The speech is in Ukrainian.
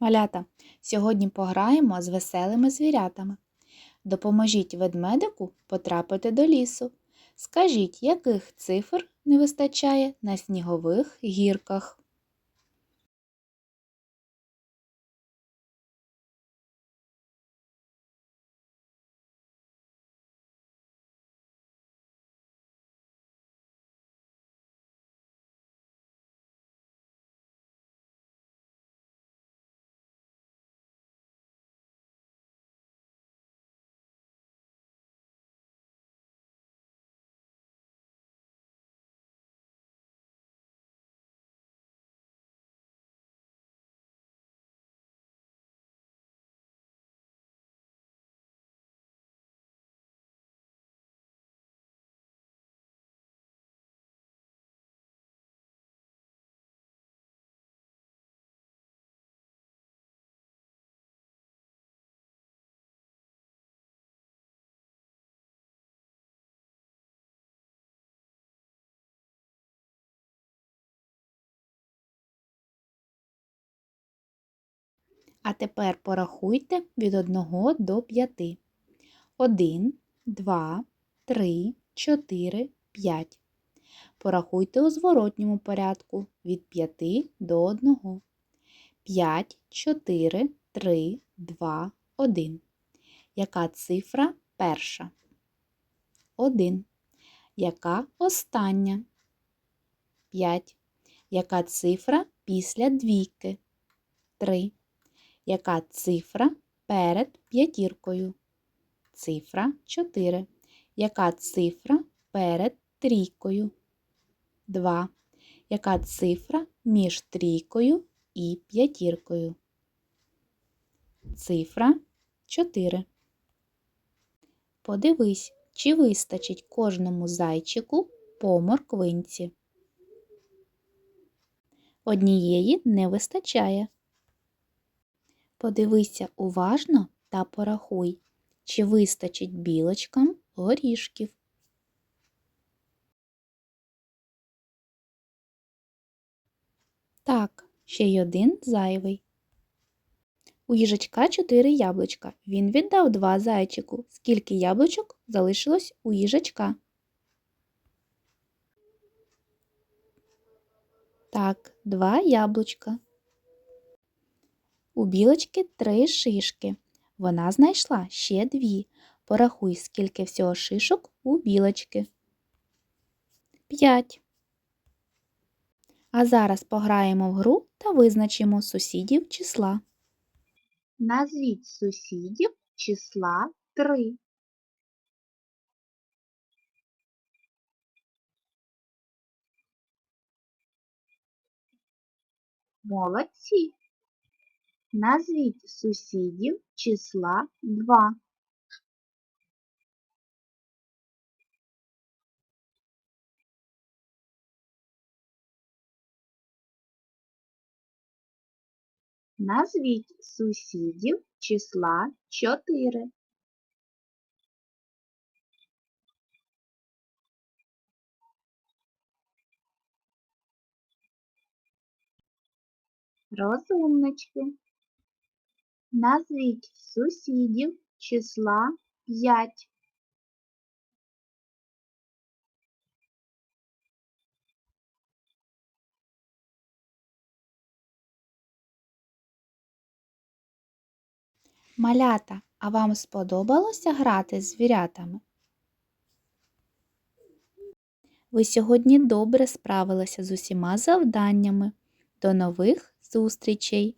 Малята, сьогодні пограємо з веселими звірятами. Допоможіть ведмедику потрапити до лісу. Скажіть, яких цифр не вистачає на снігових гірках? А тепер порахуйте від 1 до 5. 1, 2, 3, 4, 5. Порахуйте у зворотньому порядку від 5 до 1. 5, 4, 3, 2, 1. Яка цифра перша? 1. Яка остання? 5. Яка цифра після двійки? 3. Яка цифра перед п'ятіркою? Цифра 4. Яка цифра перед трійкою? 2. Яка цифра між трійкою і п'ятіркою? Цифра 4. Подивись, чи вистачить кожному зайчику по морквинці. Однієї не вистачає. Подивися уважно та порахуй, чи вистачить білочкам горішків. Так, ще й один зайвий. У їжачка чотири яблучка. Він віддав два зайчику. Скільки яблучок залишилось у їжачка? Так, два яблучка. У білочки три шишки. Вона знайшла ще дві. Порахуй, скільки всього шишок у білочки. П'ять. А зараз пограємо в гру та визначимо сусідів числа. Назвіть сусідів числа 3. Молодці. Назвіть сусідів числа 2. Назвіть сусідів числа 4. Розумнички. Назвіть сусідів числа 5. Малята, а вам сподобалося грати з звірятами? Ви сьогодні добре справилися з усіма завданнями. До нових зустрічей!